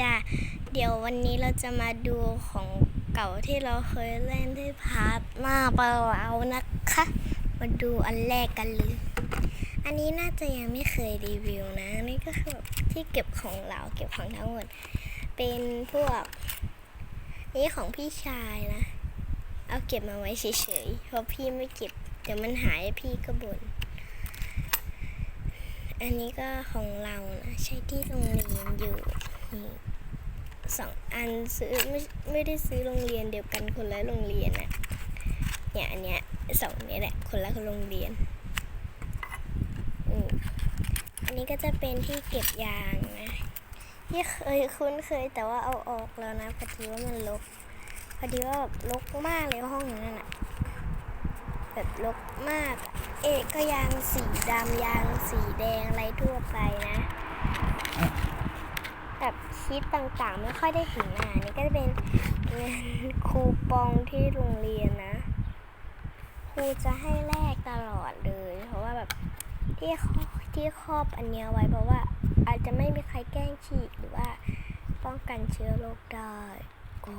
จ้าเดี๋ยววันนี้เราจะมาดูของเก่าที่เราเคยเล่นที่พาร์ทหน้าเปล่านะคะ มาดูอันแรกกันเลย อันนี้น่าจะยังไม่เคยรีวิวนะ นี่ก็คือแบบที่เก็บของเราเก็บของทั้งหมด เป็นพวก นี่ของพี่ชายนะ เอาเก็บมาไว้เฉยๆ เพราะพี่ไม่เก็บ เดี๋ยวมันหายพี่ก็บ่นอันนี้ก็ของเรานะ ใช้ที่โรงเรียนอยู่นี่ สองอันซื้อไม่ไม่ได้ซื้อโรงเรียนเดียวกันคนละโรงเรียนอะเนี่ยอันเนี้ยสองเนี้ยแหละคนละโรงเรียนอืมอันนี้ก็จะเป็นที่เก็บยางนะที่เคยคุ้นเคยแต่ว่าเอาออกแล้วนะพอดีว่ามันรกพอดีว่าแบบรกมากเลยห้องนั้นอะแบบรกมาก เอกก็ยางสีดำยางสีแดงอะไรทั่วไปนะ แบบชีตต่างๆ ไม่ค่อยได้เห็นหน้านี่ก็จะเป็นเงินคูปองที่โรงเรียนนะครูจะให้แลกตลอดเลย เพราะว่าแบบที่ที่ครอบอันเนี้ยไว้เพราะว่าอาจจะไม่มีใครแกล้งฉีกหรือว่าป้องกันเชื้อโรคได้ก็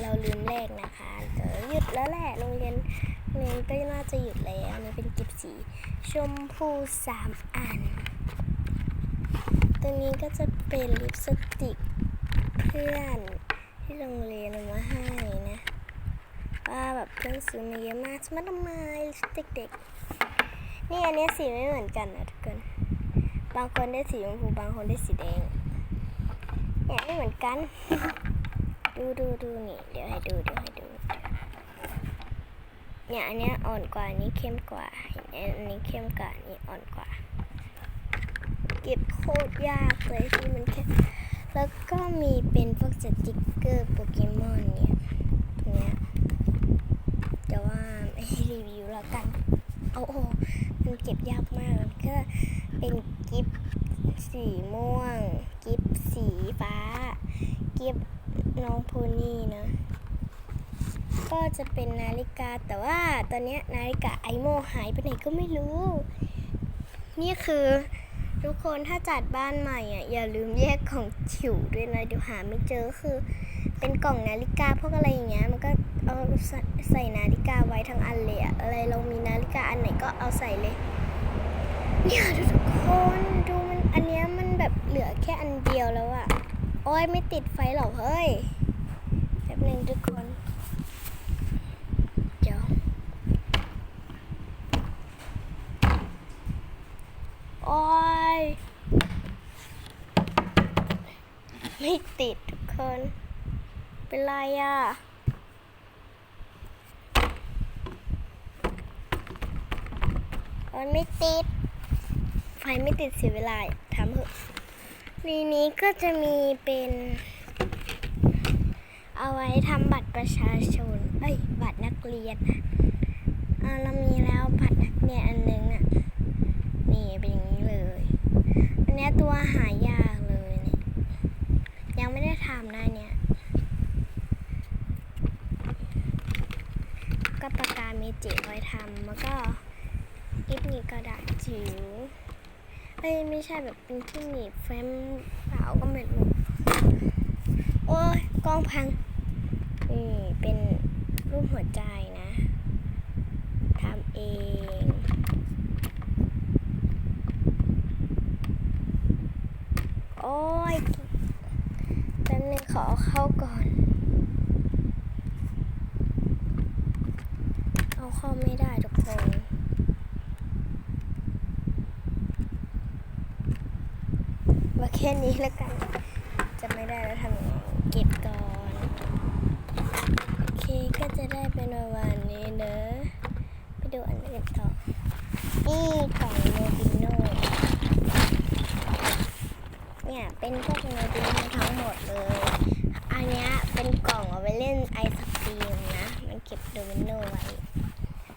เราลืมแลกนะคะเดี๋ยวหยุดแล้วแหละโรงเรียนโรงเรียนก็น่าจะหยุดแล้วนนี้เป็นกิบ สี ชมพูสามอัน ตัวนี้ก็จะเป็นลิปสติกเพื่อนที่โรงเรียนเอามาให้นะ ว่าแบบเพื่อนซื้อมาเยอะมากมัทำไมลิปสติกเด็ก นี่อันนี้สีไม่เหมือนกันนะทุกคน บางคนได้สีชมพูบางคนได้สีแดง เนี่ยไม่เหมือนกัน ดูดูดูนี่ เดี๋ยวให้ดูเดี๋ยวให้ดูเนี่ยอันนี้อ่อนกว่านี้เข้มกว่า อันนี้เข้มกว่านนี้อ่อนกว่า เก็บโคตรยากเลยที่มันแค่แล้วก็มีเป็นพวกสติกเกอร์โปเกมอนเนี่ยตรงเนี้ยแต่ว่าไม่ให้รีวิวแล้วกันโอ้โหมันเก็บยากมากมันก็เป็นกิฟสีม่วง กิฟสีฟ้า กิฟน้องโพนี่นะ ก็จะเป็นนาฬิกาแต่ว่าตอนนี้นาฬิกาไอโมหายไปไหนก็ไม่รู้ นี่คือทุกคนถ้าจัดบ้านใหม่อะอย่าลืมแยกของฉิวด้วยนะเดี๋ยวหาไม่เจอคือ เป็นกล่องนาฬิกาพวกอะไรอย่างเงี้ยมันก็เอาใส่ใส่นาฬิกาไว้ทั้งอันเลยอะอะไรเรามีนาฬิกาอันไหนก็เอาใส่เลยเนี่ยทุกคนดูมันอันเนี้ยมันแบบเหลือแค่อันเดียวแล้วอะโอ้ยไม่ติดไฟหรอกเฮ้ยแป๊บนึงทุกคน เดี๋ยว โอ้ย ไม่ติดทุกคน เป็นไรอะมันไม่ติด ไฟไม่ติดเสียเวลาทำเถอะในนี้ก็จะมีเป็น เอาไว้ทำบัตรประชาชน เอ้ย บัตรนักเรียนอ่าเรามีแล้วบัตรนักเรียนอันหนึงอะ นี่เป็นอย่างนี้เลย อันเนี้ยตัวหายา ยังไม่ได้เนี่ย ก็ปากกาเมจิไว้ทำแล้วก็อิฟนี่กระดาษจิ๋วเอ้ยไม่ใช่แบบเป็นที่หนีบแฟ้มเปล่าก็ไม่รู้ โอ้ยกล้องพังนี่เป็นรูปหัวใจนะทำเองโอ้ นึงขอเข้าก่อน เอาเข้าไม่ได้ทุกคนมาแค่นี้แล้วกัน จะไม่ได้แล้วทำยังไงเก็บก่อน โอเคก็จะได้เป็นประมาณนี้เนอะไปดูอันอื่นต่อนี่กล่องโนบิน เนี่ยเป็นพวกโนบิโนทั้งหมดเลย อันนี้เป็นกล่องเอาไว้เล่นไอศครีมนะ มันเก็บโนบิโนไว้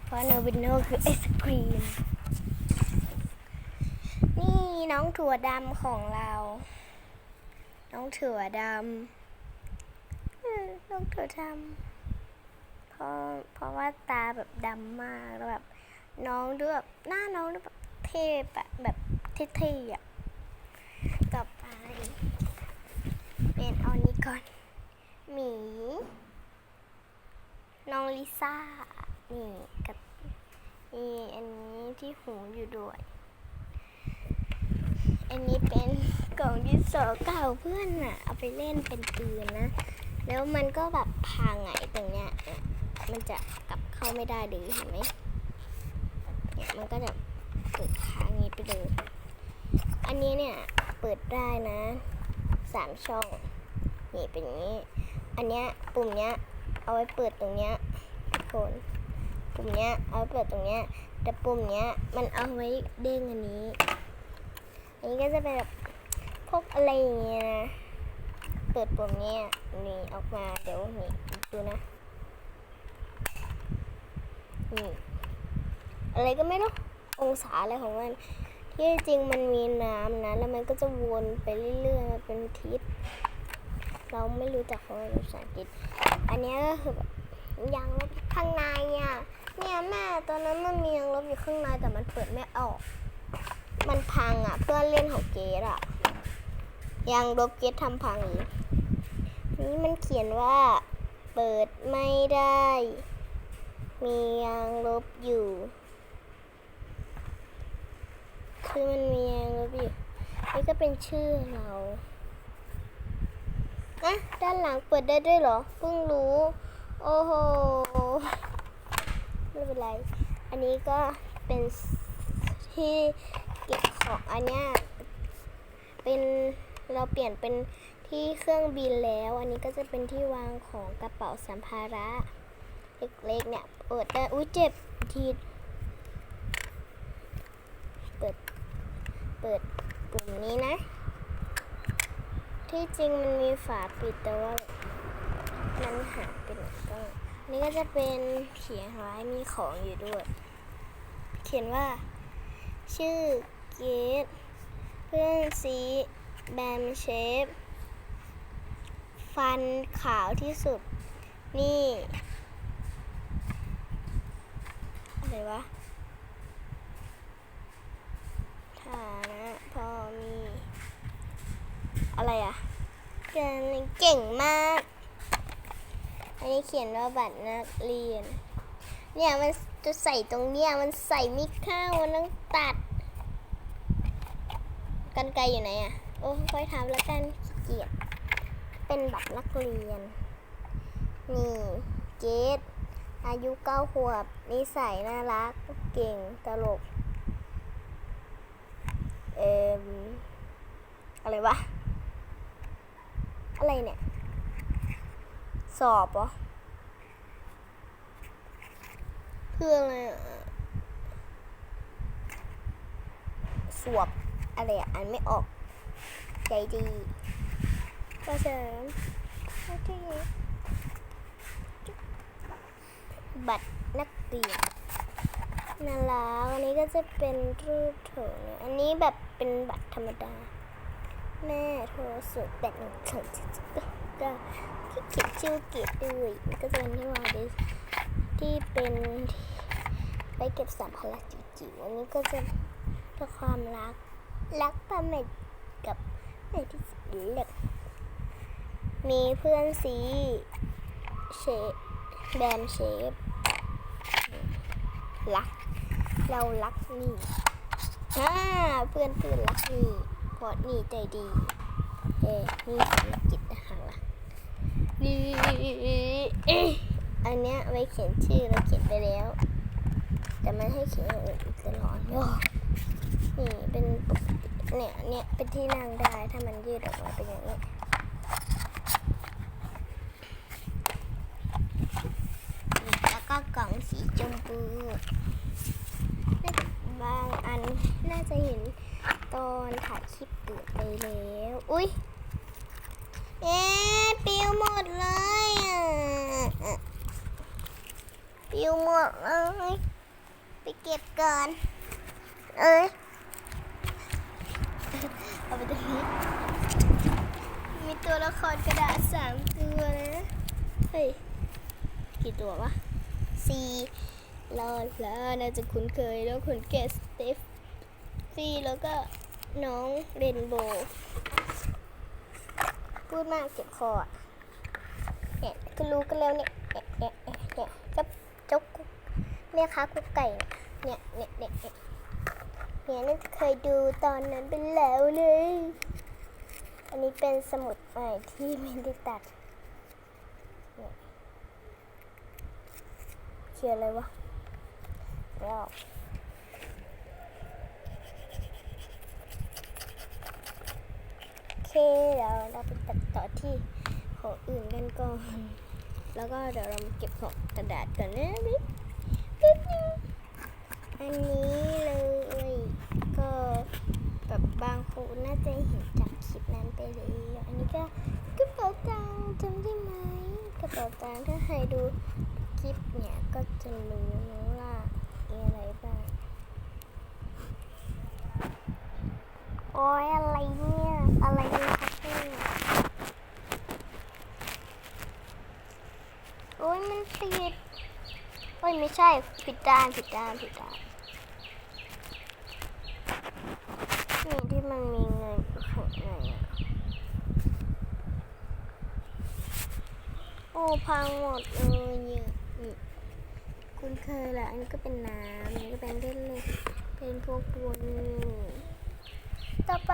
เพราะโนบิโนคือไอศครีม นี่น้องถั่วดำของเรา น้องถั่วดำน้องถั่วดำเพราะเพราะว่าตาแบบดำมากแล้วแบบน้องดูแบบหน้าน้องดูแบบเท่แบบแบบเท่ๆอะ เป็ นเอานี้ก่อน หมี น้องลิซ่า นี่กับนี่อันนี้ที่หูอยู่ด้วย อันนี้เป็นกล่องดินสอเก่าเพื่อนอะเอาไปเล่นเป็นปืนนะ แล้วมันก็แบบพังไงตรงเนี้ยเนี่ยมันจะกลับเข้าไม่ได้เลยเห็นไหมเนี่ยมันก็จะเปิดค้างอย่างนี้ไปเลย อันนี้เนี่ยเปิดได้นะสามช่อง นี่เป็นอย่างนี้ อันเนี้ยปุ่มเนี้ยเอาไว้เปิดตรงเนี้ยทุกคนปุ่มเนี้ยเอาไว้เปิดตรงเนี้ยแต่ปุ่มเนี้ยมันเอาไว้เด้งอันนี้ อันนี้ก็จะเป็นแบบพวกอะไรอย่างเงี้ยนะเปิดปุ่มเนี้ยนี่ออกมาเดี๋ยวนี่ดูนะนี่อะไรก็ไม่รู้องศาอะไรของมันที่จริงมันมีน้ำนะ แล้วมันก็จะวนไปเรื่อยๆมันเป็นทิศ เราไม่รู้จักคำว่าภาษาอังกฤษอันนี้ก็คือแบบยางลบข้างในอะเนี่ยแม่ตอนนั้นมันมียางลบอยู่ข้างในแต่มันเปิดไม่ออก มันพังอะ เพื่อนเล่นของเกดอะยางลบเกดทำพังอีกนี่มันเขียนว่า เปิดไม่ได้ มียางลบอยู่คือมันมียางลบอยู่นี่ก็เป็นชื่อเรา อะด้านหลังเปิดได้ด้วยเหรอ เพิ่งรู้ โอ้โห ไม่เป็นไร อันนี้ก็เป็นที่เก็บของอันเนี้ยเป็นเราเปลี่ยนเป็นที่เครื่องบินแล้ว อันนี้ก็จะเป็นที่วางของกระเป๋าสัมภาระเล็กๆเนี่ย เปิดได้ อุ้ยเจ็บทีเปิด เปิดปุ่มนี้นะ ที่จริงมันมีฝาปิดแต่ว่ามันหายไปไหนก็อันนี้ก็จะเป็นเขียนไว้มีของอยู่ด้วย เขียนว่า ชื่อเกตเพื่อนซีแบมเชฟ ฟันขาวที่สุด นี่ อะไรวะฐานะพอมี อะไรอะเก่งเก่งมาก อันนี้เขียนว่าบัตรนักเรียน เนี่ยมันจะใส่ตรงเนี้ยมันใส่ไม่เข้ามันต้องตัด กันไกลอยู่ไหนอะ โอ้ค่อยทำแล้วกันขี้เกียจ เป็นบัตรนักเรียน นี่เกดอายุเก้าขวบ นิสัยน่ารัก เก่ง ตลก เอ่มอะไรวะ อะไรเนี่ย สอบเหรอเพื่ออะไรสวบอะไรอ่านไม่ออก ใจดีก็เสริมโอเคบัตรนักเรียนน่ารักอันนี้ก็จะเป็นรูปถเนี่ยอันนี้แบบเป็นบัตรธรรมดา แม่โทรสุดแปดหนึ่งสองเจ็ดสิบเก้าเก้าที่เขียนชื่อเกียรติด้วยก็จะเป็นที่วาดิที่เป็นไปเก็บสัมภาระจิ๋วๆอันนี้ก็จะเพื่อความรัก รักป้าแม่กับแม่ที่สุดเล็ก มีเพื่อนสีเชฟแบมเชฟรัก เรารักนี่อ่าเพื่อนเพื่อนรักนี่ เพราะนี่ใจดี เอ้นี่ภารกิจนะคะล่ะนี่อันเนี้ยไว้เขียนชื่อเราเขียนไปแล้ว แต่มันให้เขียนอย่างอื่นอีกตลอดโอ้นี่เป็นเนี่ยเนี่ยเป็นที่นั่งได้ถ้ามันยืดออกมาเป็นอย่างนี้แล้วก็กล่องสีชมพูน่าจะบางอันน่าจะเห็น ตอนถ่ายคลิปเปิดไปแล้ว อุ้ยเอ๊ะปิวหมดเลยปิวหมดเลยไปเก็บก่อนเอ้ยเอาไปตรงนี้มีตัวละครกระดาษสามตัวนะ เฮ้ย กี่ตัววะสี่ลอแล้วน่าจะคุ้นเคยแล้วคุณเกสเตฟซี่แล้วก็ น้องเรนโบว์พูดมากเจ็บคอเนี่ยก็รู้กันแล้วเนี่ยเนี่ยเนี่ยเนี่ยเจ้าเจ้ากุ๊กแม่ค้ากุ๊กไก่เนี่ยเนี่ยเนี่ยเนี่ยเนี่ยน่าจะเคยดูตอนนั้นไปแล้วเลย อันนี้เป็นสมุดใหม่ที่ไม่ได้ตัดเนี่ยเขียนอะไรวะไม่ออกโอเคเดี๋ยวเราไป ตัดต่อที่ของอื่นกันก่อน แล้วก็เดี๋ยวเราเก็บของกระดาษก่อนนะบิ๊กบิ๊กนึงอันนี้เลย ก็แบบบางคนน่าจะเห็นจากคลิปนั้นไปเลยอันนี้ก็กระเป๋าตังค์จำได้ไหมกระเป๋าตังค์ถ้าใครดูคลิปเนี่ยก็จะรู้นะว่ามีอะไรบ้างโอ้ยอะไรเนี่ย อะไรเนี่ยโอ้ย มันผิดโอ้ยไม่ใช่ผิดด้านผิดด้านผิดด้านนี่ที่มันมีเงินอยู่ข้างในอะโอ้พังหมดเลยเนี่ยคุณเคยแหละอันนี้ก็เป็นน้ำอันนี้ก็เป็นเล่นเลยเป็นพวกปูนต่อไป